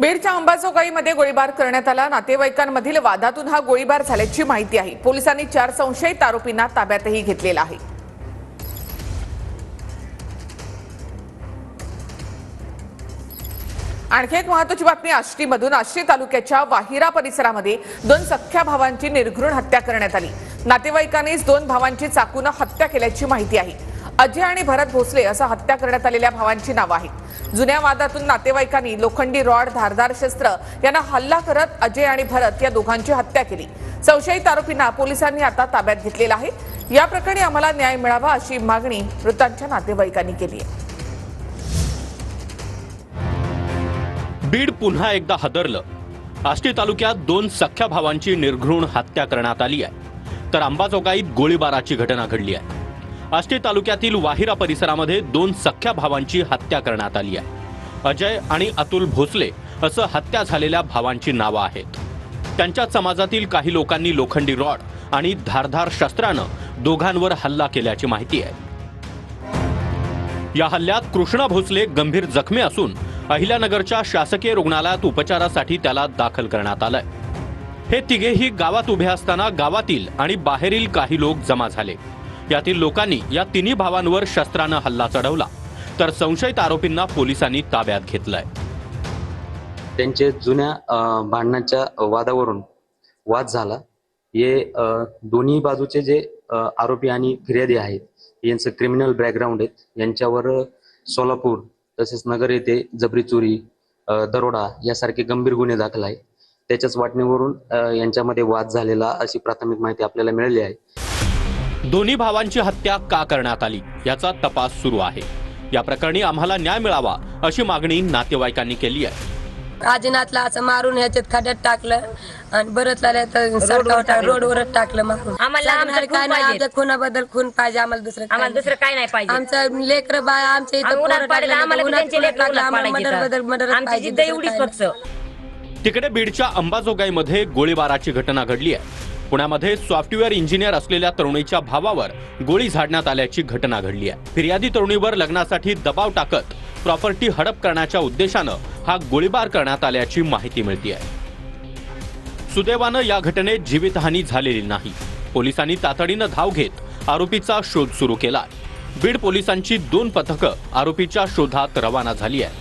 बीडच्या अंबाजोगाईमध्ये गोळीबार करण्यात आला. नातेवाईकांमधील वादातून हा गोळीबार झाल्याची माहिती आहे. पोलिसांनी चार संशयित आरोपींना ताब्यातही घेतलेला आहे. आणखी एक महत्वाची बातमी आष्टीमधून. आष्टी तालुक्याच्या वाहिरा परिसरामध्ये दोन सख्ख्या भावांची निर्घृण हत्या करण्यात आली. नातेवाईकांनीच दोन भावांची चाकून हत्या केल्याची माहिती आहे. अजय आणि भरत भोसले असं हत्या करण्यात आलेल्या भावांची नावं आहेत. जुन्या वादातून नातेवाईकांनी लोखंडी रॉड धारदार शस्त्र यांना हल्ला करत अजय आणि भरत या दोघांची हत्या केली. संशयित आरोपींना पोलिसांनी आता ताब्यात घेतलेला आहे. या प्रकरणी आम्हाला न्याय मिळावा अशी मागणी मृतांच्या नातेवाईकांनी केली आहे. बीड पुन्हा एकदा हदरलं. आष्टी तालुक्यात दोन सख्ख्या भावांची निर्घृण हत्या करण्यात आली आहे. तर अंबाजोगाईत गोळीबाराची घटना घडली आहे. आष्टी तालुक्यातील वाहिरा परिसरामध्ये दोन सख्ख्या भावांची हत्या करण्यात आली आहे. अजय आणि अतुल भोसले असं हत्या झालेल्या भावांची नावं आहेत. त्यांच्या समाजातील काही लोकांनी लोखंडी रॉड आणि धारधार शस्त्रानं दोघांवर हल्ला केल्याची माहिती आहे. या हल्ल्यात कृष्णा भोसले गंभीर जखमी असून अहिल्यानगरच्या शासकीय रुग्णालयात उपचारासाठी त्याला दाखल करण्यात आलंय. हे तिघेही गावात उभे असताना गावातील आणि बाहेरील काही लोक जमा झाले. यातील लोकांनी या तिन्ही भावांवर शस्त्रानं हल्ला चढवला. तर संशयित आरोपींना पोलिसांनी ताब्यात घेतलंय. त्यांचे जुन्या भांडणाच्या वादावरून वाद झाला. हे दोन्ही बाजूचे जे आरोपी आणि फिर्यादी आहेत यांचं क्रिमिनल बॅकग्राऊंड आहेत. यांच्यावर सोलापूर तसेच नगर येथे जबरी चोरी दरोडा यासारखे गंभीर गुन्हे दाखल आहे त्याच्याच वाटणीवरून यांच्यामध्ये वाद झालेला अशी प्राथमिक माहिती आपल्याला मिळाली आहे. दोन्ही भावांची हत्या का करण्यात आली याचा तपास सुरू आहे. या प्रकरणी आम्हाला न्याय मिळावा अशी मागणी नातेवाईकांनी केली आहे. आजीनाथला असं मारून ह्याच्यात खड्यात टाकलं आणि सारखा रोडवरच टाकलं मारून आम्हाला आमचं सांगणार खून काय नाही पाहिजे. आमच्या खुनाबद्दल खून पाहिजे आम्हाला दुसरं काय आम्हाला दुसरं काय नाही पाहिजे. आमचं लेकर बाय आमच्या इथं आम्ही उन्हात टाकलं, आम्हाला बी उन्हात त्यांचे पोरं लेकरं टाकलं, उन्हात आम्हाला पाडायचे मर्डर तर. बदल मर्डर आमची पाहिजे जिद्द दुसरं एवढीच काय फक्त तिकडे बीडच्या अंबाजोगाईमध्ये गोळीबाराची घटना घडली आहे. पुण्यामध्ये सॉफ्टवेअर इंजिनियर असलेल्या तरुणीच्या भावावर गोळी झाडण्यात आल्याची घटना घडली आहे. फिर्यादी तरुणीवर लग्नासाठी दबाव टाकत प्रॉपर्टी हडप करण्याच्या उद्देशानं हा गोळीबार करण्यात आल्याची माहिती मिळते आहे सुदैवानं या घटनेत जीवितहानी झालेली नाही. पोलिसांनी तातडीनं धाव घेत आरोपीचा शोध सुरू केला बीड पोलिसांची दोन पथकं आरोपीच्या शोधात रवाना झाली आहे